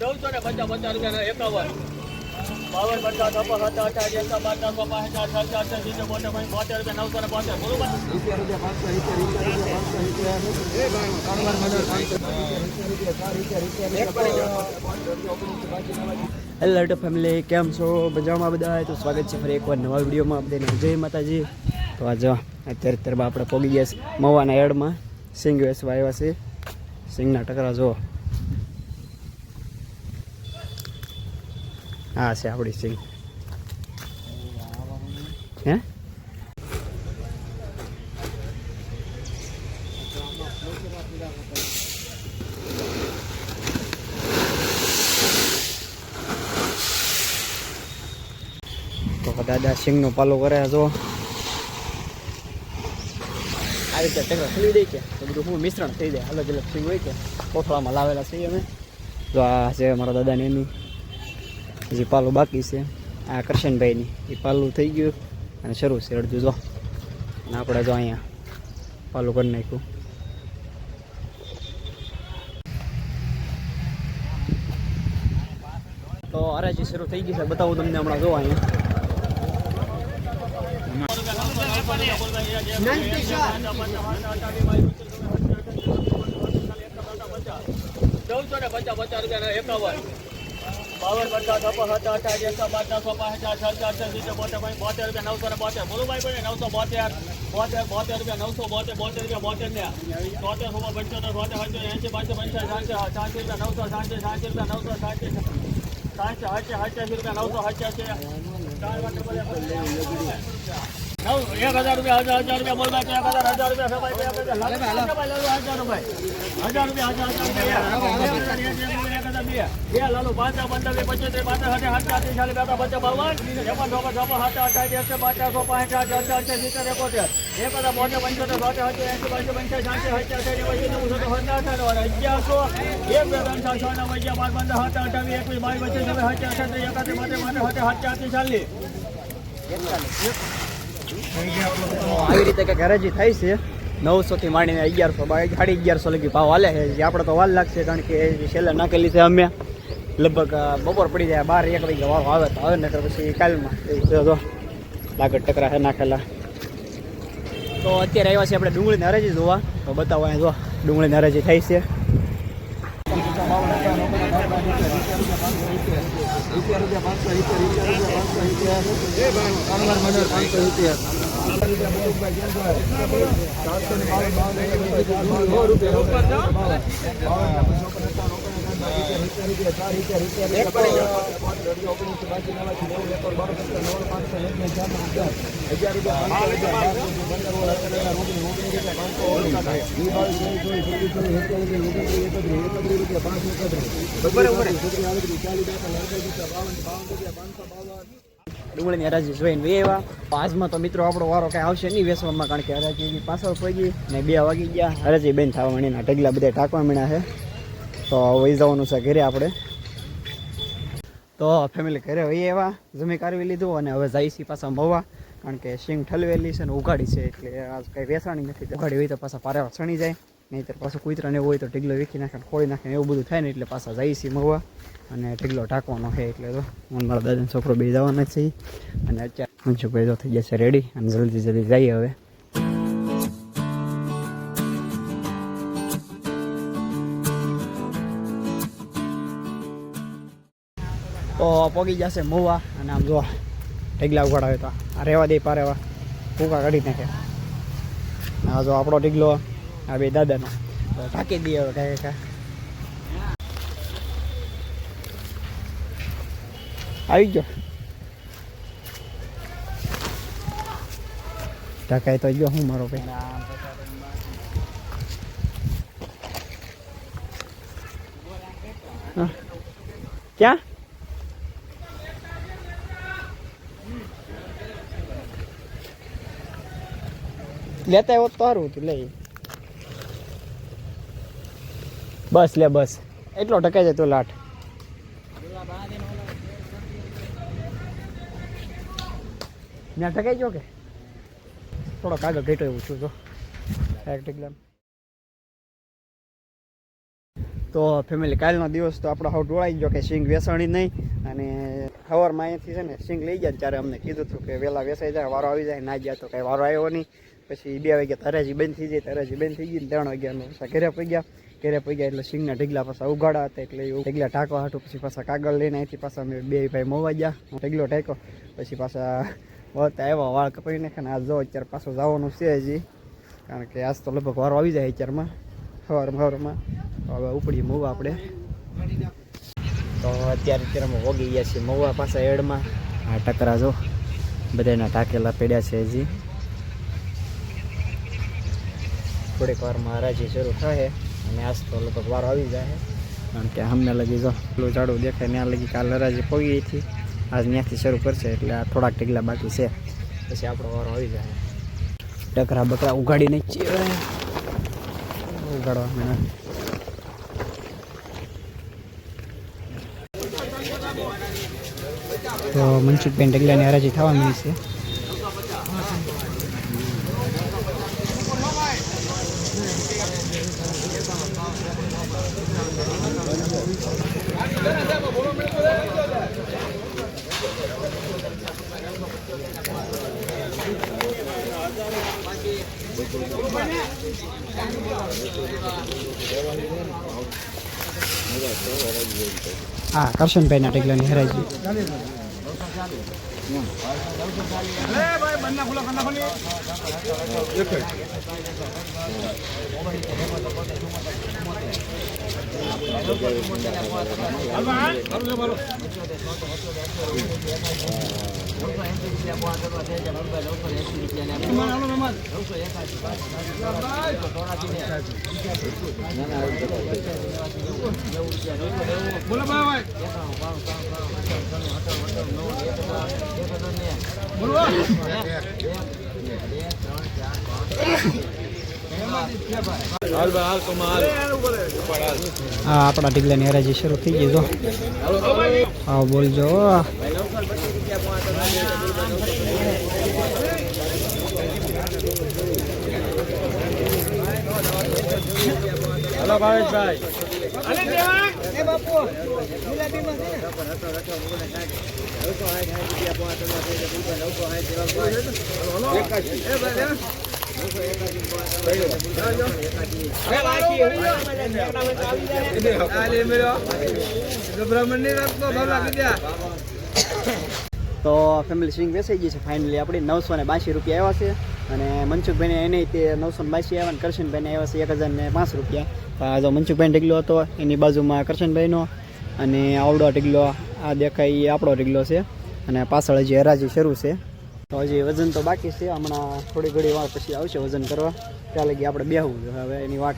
ચૌદસો ને hello family કેમ છો? મજામાં બધા? તો સ્વાગત છે ફરી એકવાર નવા વિડીયોમાં આપણે જય માતાજી. તો આ જો, અત્યારે અત્યારમાં આપણે પોગી ગયા મવાના એડમાં સિંગ વેસવા આવ્યા છે. સિંગના ટકરા જો હા, છે, આપણી સિંગ હે? તો દાદા સિંગનો પાલો કરે જો આવી રીતે ટકરા ખુલી દે છે. તો બધું હું મિશ્રણ થઈ જાય. અલગ અલગ સિંગ હોય છે. કોથળામાં લાવેલા છીએ અમે. જો આ છે મારા દાદાને એનું હજી પાલું બાકી છે, આ કરશનભાઈની, એ પાલું થઈ ગયું અને શરૂ છે અડધું જો. અને આપણે જો અહીંયા પાલું કરી નાખ્યું. તો અરાજી શરૂ થઈ ગઈ છે, બતાવું તમને હમણાં જો અહીંયા. ચૌદસો ને રૂપિયા એકાવન. બાવન પચાસ હતા અઠાવીસ એકસો બાર ચારસો પાંચ ચાર સિત્તેર બોતેર ભાઈ બોતેર રૂપિયા નવસો ને બોતેર બોલો ભાઈ ભાઈ નવસો બોતેર બોતેર બોતેર રૂપિયા નવસો બોતેર બોતેર રૂપિયા બોતેર ને તોતેર સોળ પંચોતેર સોતેર પંચોતેર એસી પાંચસો પંચાસી સાતસો રૂપિયા નવસો સાતસો સાતસો રૂપિયા નવસો સાતસો સાતસો સાતસો અઠ્યાસી રૂપિયા નવસો અઠ્યાસી ચાર વાગે બોલે એક હજાર રૂપિયા હજાર હજાર રૂપિયા બોલ બાકી એક હજાર હજાર રૂપિયા બે હજાર હજાર હજાર હજાર હજાર હજાર લાલુ પાંચ પંદર પચોતેર પાંચ હજાર સાત ચાર ચાલીસ બેતા પચાસ બાવન છપ્પન છપ્પન છપ્પન સાત અઠાવીસ એકસો પચાસો પાંચ આઠ ચાર ચાર સિત્તેર એકોતેર એક હજાર બોતેર પંચોતેર સોતેર હજાર એંસી પાંચસો પંચાસી સાતસો નેવું અગિયારસો એક બે ત્રણ ચાર છ નવ અગિયાર બાર પંદર સાત અઠાવીસ એકવીસ બાવીસ પચીસ છવ્વીસ સત્યાસી અઠાસી એકાસી બોતેર બોતેર સત્તર સત્યાસી ચાલીસ આવી રીતે કંઈક હરાજી થાય છે. નવસોથી માંડીને અગિયારસો સાડી અગિયારસો લગી ભાવ હાલે છે. જે આપણે તો વાલ લાગશે કારણ કે છેલ્લે નાખેલી છે અમે. લગભગ બપોર પડી જાય, બાર એક વાગે વાવ આવે તો આવે, નકર પછી કાલમાં. તો લાગત ટકરા છે નાખેલા. તો અત્યારે આવ્યા છે આપણે ડુંગળીની હરાજી જોવા. તો બતાવો અહીંયા જો, ડુંગળીની હરાજી થાય છે. ભાવ લેતા લોકોના ભાવ રૂપિયા રૂપિયા પાંચસો સિત્તેર રૂપિયા પાંચસો સિત્તેર રૂપિયા પાંચસો રૂપિયા ડુંગળીની હરાજી જોઈને વેવા આજમાં તો મિત્રો આપણો વારો કાંઈ આવશે નહીં વેસવામાં કારણ કે હરાજી પાછળ પડી ગઈ ને બે વાગી ગયા. હરાજી બેન થવા માંડીના ઢગલા બધા ટાંકવા માંડ્યા છે. તો વહી જવાનું છે ઘરે આપણે. તો ફેમિલી ઘરે વહી એવા જમી કાઢવી લીધું અને હવે જાય છે પાછા મવા કારણ કે સિંગ ઠલવેલી છે ને ઉગાડી છે એટલે આજ કંઈ વેસાણી નથી. ઉગાડી હોય તો પાછા પારેવા સણી જાય. નહીંતર પાછું કૂતરાને એવું હોય તો ઢીગલો વીખી નાખે ખોળી નાખે એવું બધું થાય ને એટલે પાછા જાય છે મવા અને ઢીગલો ઢાંકવાનો છે એટલે તો હું મારા દાદાનો છોકરો બે જવાના છે અને અત્યારે મનસુખભાઈ તો થઈ જશે રેડી અને જલ્દી જલ્દી જઈએ હવે. તો પોગી જશે મોવા અને આમ જોવા, ઢીગલા ઉગાડાવે તો આ રહેવા દે પારેવા ફૂકા કાઢી નાખે. આ જો આપણો ઢીગલો આ બે દાદાનો. ઢાંકી દઈએ હવે કાંઈ કાંઈ. આવી ગયો. ઢકાય તો ગયો હું મારો ભાઈ. ક્યાં? લેતા એવો તો સારું હતું લે બસ લે, બસ. એટલો ટકાઈ જાય તો લાટ. ત્યાં ટકાઈ ગયો કે? થોડો કાગળ ઘેટો એવું છું તો તો ફેમિલી કાલનો દિવસ તો આપણો હાવ ઢોળાઈ ગયો કે સિંગ વેસાણી નહીં. અને સવારમાં અહીંયાથી છે ને સિંગ લઈ ગયા ત્યારે અમને કીધું હતું કે વહેલા વેસાઈ જાય, વારો આવી જાય, ના ગયા તો કાંઈ વારો આવ્યો નહીં. પછી બે વાગ્યા તરાજી બંધ થઈ જાય, તરાજી બંધ થઈ ગઈ ત્રણ વાગ્યાનો ઘરે પગ્યા. ઘરે ગયા એટલે સિંગના ઢીગલા પાછા ઉગાડા હતા એટલે એવું ઢીગલા ઢાંકવા હાટું, પછી પાછા કાગળ લઈને અહીંથી પાછા અમે બે ભાઈ મોવા ગયા. ઢીગલો ઢાંક્યો, પછી પાછા વત આવ્યા, વાળ કપાઈ નાખે ને આ જો અત્યારે પાછું જવાનું છે હજી. કારણ કે આજ તો લગભગ વારો આવી જાય અત્યારમાં. સવારમાં સવારમાં હવે ઉપડીએ મોવા આપણે. તો અત્યારે અત્યારે અમે વગી ગયા છીએ મહુવા પાછા એડમાં આ ટકરા જો બધાના ટાંકેલા પડ્યા છે હજી. થોડીક વારમાં હરાજી શરૂ થાય. અને આજ તો લગભગ વારો આવી જાય. કારણ કે અમને લગી જો પેલું ઝાડું દેખાય ત્યાં લગી કાલ હરાજી પગી હતી. આજ ત્યાંથી શરૂ કરશે એટલે આ થોડાક ટીકલા બાકી છે. પછી આપણો વારો આવી જાય. ટકરા બકરા ઉગાડીને જ ઉગાડવા મને તો મનસુખબેન ઢગલાની હરાજી થવા મળી છે. હા કરશનભાઈના ઢગલાની હરાજી બોલો ભાઈ બોલો હાલ ભાઈ હાલ કમાલ. હા આપણા ઢગલાની હરાજી શરૂ થઈ ગઈ તો હા બોલજો હલો ભાવેશભાઈ. તો ફેમિલી સ્વિંગ બેસાઈ ગઈ છે. ફાઇનલી આપણી નવસો ને બાસી રૂપિયા આવ્યા છે. અને મનસુખભાઈને એને તે નવસો ને બાસી આવ્યા અને કરશનભાઈને આવ્યા છે એક હજાર ને પાંચ રૂપિયા. જો મનસુખભાઈ ઢગલો હતો, એની બાજુમાં કરશનભાઈનો અને આવડો ઢગલો, આ દેખાય એ આપણો ઢગલો છે. અને પાછળ હજી હરાજી શરૂ છે. હજી વજન તો બાકી છે. હમણાં થોડી ઘડી વાર પછી આવશે વજન કરવા. ત્યાં લગી આપણે બેહવું હવે એની વાત